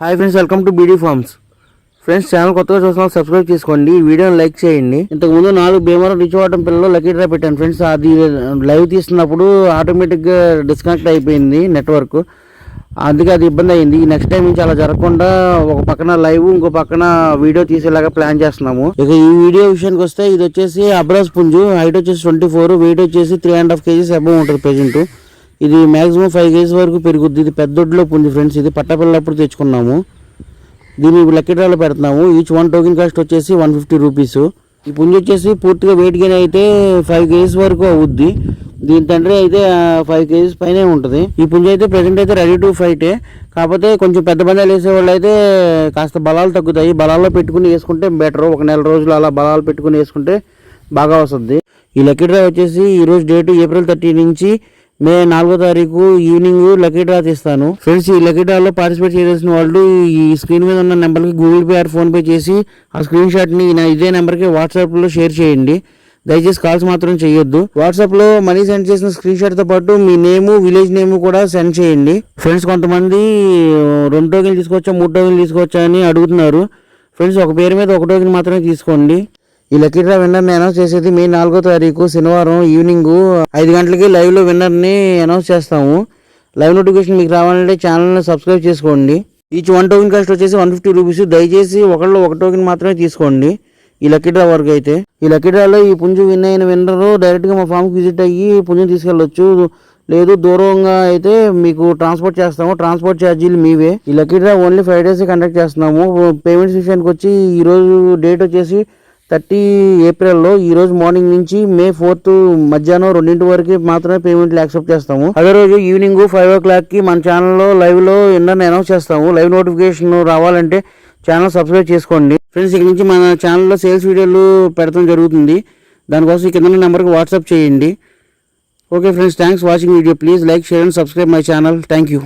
Hi friends welcome to BD farms friends channel కొత్తగా చూస్తున్నా subscribe చేసుకోండి. ఈ వీడియోని లైక్ చేయండి. ఇంతకుముందు నాలుగు భీమవరం రిచ్ అవ్వడం పిల్లలు లక్కీ డ్రా పెట్టాను ఫ్రెండ్స్ అది లైవ్ తీస్తున్నప్పుడు ఆటోమేటిక్గా డిస్కనెక్ట్ అయిపోయింది నెట్వర్క్ అందుకే అది ఇబ్బంది అయింది. నెక్స్ట్ టైం నుంచి అలా జరగకుండా ఒక పక్కన లైవ్ ఇంకో పక్కన వీడియో తీసేలాగా ప్లాన్ చేస్తున్నాము. ఇక ఈ వీడియో విషయానికి వస్తే ఇది వచ్చేసి అబ్రాస్ పుంజు. హైట్ వచ్చేసి ట్వంటీ ఫోర్ వెయిట్ వచ్చేసి three and half kgs above ఉంటుంది ప్రెజెంట్ ఇది మాక్సిమం ఫైవ్ కేజీ వరకు పెరుగుద్ది. ఇది పెద్దొడ్లో పుంజు ఫ్రెండ్స్ ఇది పట్టపిల్లప్పుడు తెచ్చుకున్నాము. దీన్ని లక్కీ డ్రాలో పెడుతున్నాము. ఈచ్ వన్ టోకెన్ కాస్ట్ వచ్చేసి వన్ ఫిఫ్టీ రూపీస్ ఈ పుంజు వచ్చేసి పూర్తిగా వెయిట్ గెయిన్ అయితే ఫైవ్ కేజీస్ వరకు అవుద్ది. దీని తండ్రి అయితే ఫైవ్ కేజీస్ పైనే ఉంటుంది. ఈ పుంజు అయితే ప్రెసెంట్ అయితే రెడీ టు ఫైటే కాకపోతే కొంచెం పెద్ద బంధాలు వేసేవాళ్ళు అయితే కాస్త బలాలు తగ్గుతాయి. బలాల్లో పెట్టుకుని వేసుకుంటే బెటర్ ఒక నెల రోజులు అలా బలాలు పెట్టుకుని వేసుకుంటే బాగా వస్తుంది. ఈ లక్కీ డ్రా వచ్చేసి ఈరోజు డేటు ఏప్రిల్ థర్టీ నుంచి మే నాలుగో తారీఖు ఈవినింగ్ లక్కీ డ్రా తీస్తాను. ఫ్రెండ్స్ ఈ లక్కీ డ్రాలో పార్టిసిపేట్ చేయాల్సిన వాళ్ళు ఈ స్క్రీన్ మీద ఉన్న నెంబర్కి గూగుల్ పే ఆర్ ఫోన్పే చేసి ఆ స్క్రీన్ షాట్ని నా ఇదే నెంబర్కి వాట్సాప్లో షేర్ చేయండి. దయచేసి కాల్స్ మాత్రం చేయొద్దు వాట్సాప్లో మనీ సెండ్ చేసిన స్క్రీన్ షాట్తో పాటు మీ నేము విలేజ్ నేము కూడా సెండ్ చేయండి. ఫ్రెండ్స్ కొంతమంది రెండు టోకెన్లు తీసుకోవచ్చా మూడు టోకెన్లు తీసుకోవచ్చా అని అడుగుతున్నారు. ఫ్రెండ్స్ ఒక పేరు మీద ఒక టోకెన్ మాత్రమే తీసుకోండి. ఈ లక్కీ డ్రా విన్నర్ని అనౌన్స్ చేసేది మే నాలుగో తారీఖు శనివారం ఈవినింగ్ ఐదు గంటలకి లైవ్లో విన్నర్ని అనౌన్స్ చేస్తాము. లైవ్ నోటిఫికేషన్ మీకు రావాలంటే ఛానల్ని సబ్స్క్రైబ్ చేసుకోండి. ఈచ్ వన్ టోకెన్ కాస్ట్ వచ్చేసి వన్ ఫిఫ్టీ రూపీస్. దయచేసి ఒకళ్ళు ఒక టోకెన్ మాత్రమే తీసుకోండి. ఈ లక్కీ డ్రా వరకు అయితే. ఈ లక్కీ డ్రాలో ఈ పుంజు విన్ అయిన విన్నరు డైరెక్ట్గా మా ఫామ్కి విజిట్ అయ్యి పుంజుని తీసుకెళ్ళొచ్చు. లేదు దూరంగా అయితే మీకు ట్రాన్స్పోర్ట్ చేస్తాము. ట్రాన్స్పోర్ట్ ఛార్జీలు మీవే. ఈ lucky draw only five days conduct చేస్తున్నాము. పేమెంట్స్ విషయానికి వచ్చి ఈరోజు డేట్ వచ్చేసి థర్టీ ఏప్రిల్లో ఈ రోజు మార్నింగ్ నుంచి మే ఫోర్త్ మధ్యాహ్నం రెండింటి వరకు మాత్రమే పేమెంట్లు యాక్సెప్ట్ చేస్తాము. అదే రోజు ఈవినింగ్ ఫైవ్ ఓ క్లాక్కి మన ఛానల్లో లైవ్లో ఎన్నర్ని అనౌన్స్ చేస్తాము. లైవ్ నోటిఫికేషన్ రావాలంటే ఛానల్ సబ్స్క్రైబ్ చేసుకోండి. ఫ్రెండ్స్ ఇక్కడ నుంచి మన ఛానల్లో సేల్స్ వీడియోలు పెడతాం జరుగుతుంది. దానికోసం ఈ కింద నెంబర్కి వాట్సాప్ చేయండి. Okay friends thanks watching video please like share and subscribe my channel thank you